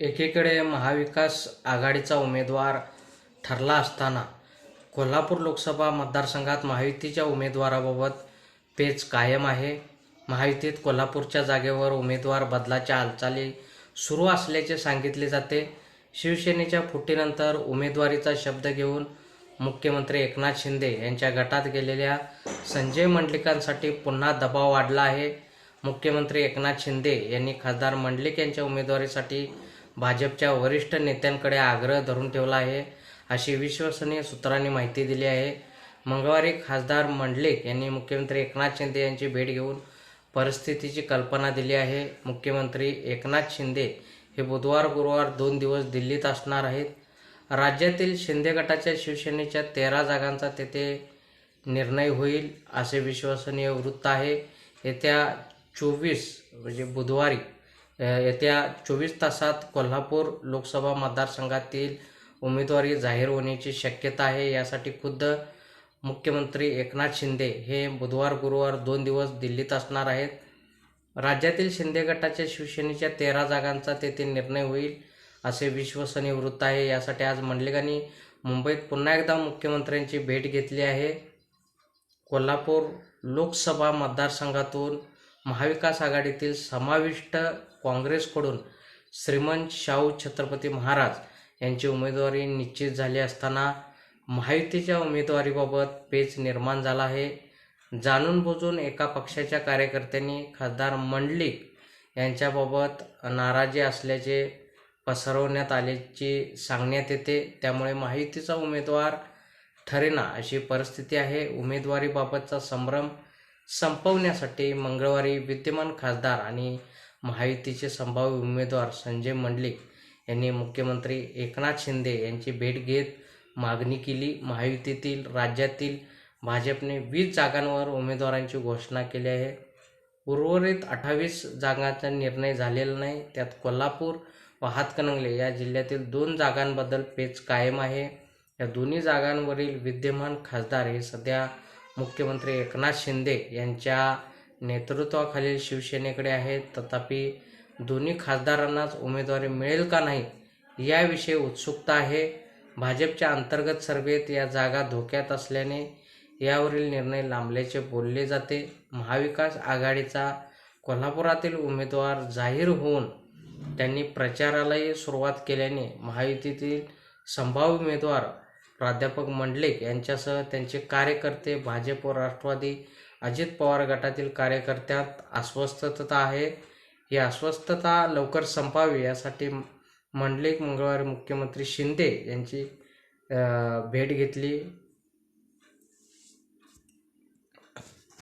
एकीकडे महाविकास आघाडीचा उमेदवार ठरला असताना कोल्हापूर लोकसभा मतदारसंघात महायुतीच्या उमेदवाराबाबत पेच कायम आहे. महायुतीत कोल्हापूरच्या जागेवर उमेदवार बदलाच्या हालचाली सुरू असल्याचे सांगितले जाते. शिवसेनेच्या फुटीनंतर उमेदवारीचा शब्द घेऊन मुख्यमंत्री एकनाथ शिंदे यांच्या गटात गेलेल्या संजय मंडलिकांसाठी पुन्हा दबाव वाढला आहे. मुख्यमंत्री एकनाथ शिंदे यांनी खासदार मंडलिक यांच्या उमेदवारीसाठी भाजपच्या वरिष्ठ नेत्यांकडे आग्रह धरून ठेवला आहे अशी विश्वसनीय सूत्रांनी माहिती दिली आहे. मंगळवारी खासदार मंडलिक यांनी मुख्यमंत्री एकनाथ शिंदे यांची भेट घेऊन परिस्थितीची कल्पना दिली आहे. मुख्यमंत्री एकनाथ शिंदे हे बुधवार गुरुवार दोन दिवस दिल्लीत असणार आहेत. राज्यातील शिंदे गटाच्या शिवसेनेच्या तेरा जागांचा तेथे निर्णय होईल असे विश्वसनीय वृत्त आहे. येत्या चोवीस म्हणजे बुधवारी येत्या चोवीस तासात कोल्हापूर लोकसभा मतदारसंघातील उमेदवारी जाहीर होण्याची शक्यता आहे. यासाठी खुद्द मुख्यमंत्री एकनाथ शिंदे हे बुधवार गुरुवार दोन दिवस दिल्लीत असणार आहेत. राज्यातील शिंदे गटाच्या शिवसेनेच्या तेरा जागांचा तेथे निर्णय होईल असे विश्वसनीय वृत्त आहे. यासाठी आज मंडलिकांनी मुंबईत पुन्हा एकदा मुख्यमंत्र्यांची भेट घेतली आहे. कोल्हापूर लोकसभा मतदारसंघातून महाविकास आघाडीतील समाविष्ट काँग्रेसकडून श्रीमंत शाहू छत्रपती महाराज यांची उमेदवारी निश्चित झाली असताना महायुतीच्या उमेदवारीबाबत पेच निर्माण झाला आहे. जाणून बुजून एका पक्षाच्या कार्यकर्त्यांनी खासदार मंडलिक यांच्याबाबत नाराजी असल्याचे पसरवण्यात आल्याची सांगण्यात येते. त्यामुळे महायुतीचा उमेदवार ठरेना अशी परिस्थिती आहे. उमेदवारीबाबतचा संभ्रम संपवण्यासाठी मंगळवारी विद्यमान खासदार आणि महायुतीचे संभाव्य उमेदवार संजय मंडलिक यांनी मुख्यमंत्री एकनाथ शिंदे यांची भेट घेत मागणी केली. महायुतीतील राज्यातील भाजपने वीस जागांवर उमेदवारांची घोषणा केली आहे. उर्वरित अठ्ठावीस जागांचा निर्णय झालेला नाही. त्यात कोल्हापूर व हातकणंगले या जिल्ह्यातील दोन जागांबद्दल पेच कायम आहे. या दोन्ही जागांवरील विद्यमान खासदार हे सध्या मुख्यमंत्री एकनाथ शिंदे यांच्या नेतृत्वाखालील शिवसेनेकडे आहेत. तथापि दोन्ही खासदारांनाच उमेदवारी मिळेल का नाही याविषयी उत्सुकता आहे. भाजपच्या अंतर्गत सर्वेत या जागा धोक्यात असल्याने यावरील निर्णय लांबल्याचे बोलले जाते. महाविकास आघाडीचा कोल्हापुरातील उमेदवार जाहीर होऊन त्यांनी प्रचारालाही सुरुवात केल्याने महायुतीतील संभाव्य उमेदवार प्राध्यापक मंडलिक यांच्यासह त्यांचे कार्यकर्ते भाजप व राष्ट्रवादी अजित पवार गटातील कार्यकर्त्यात अस्वस्थता आहे. ही अस्वस्थता लवकर संपावी यासाठी मंडलिक मंगळवारी मुख्यमंत्री शिंदे यांची भेट घेतली.